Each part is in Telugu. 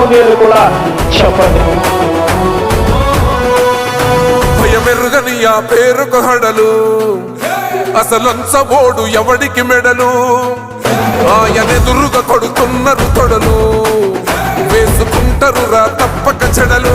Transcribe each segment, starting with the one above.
ఉంది అని కూడా చెప్పండి. భయమెరుగని ఆ పేరుకు హడలు. అసలంచబోడు ఎవడికి మెడలు? ఆయనెదురుగా కొడుతున్నారు తొడలు. వేసుకుంటారు రా తప్పక చెడలు.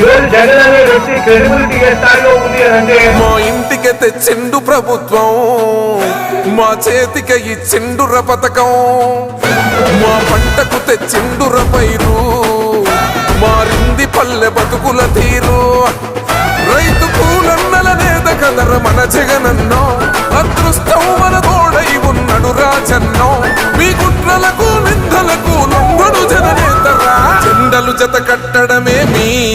ఈరోజు జగన్ అనే వ్యక్తి క్రెడిబిలిటీ ఏ స్థాయిలో ఉంది అని అంటే మా ఇంటికి తెచ్చిండు ప్రభుత్వం మా చేతికి ఇచ్చిండుర పథకం మా పంటకు తెచ్చిండుర పైరు మారింది పల్లె బతుకుల తీరు. రైతు కూలన్నల నేత కదర మన జగనన్నో అదృష్టం మన తోడై ఉన్నడు రాజన్నో. మీ కుట్రలకు నిందలకు లొంగడు జననేతరా చెండలు జత కట్టడం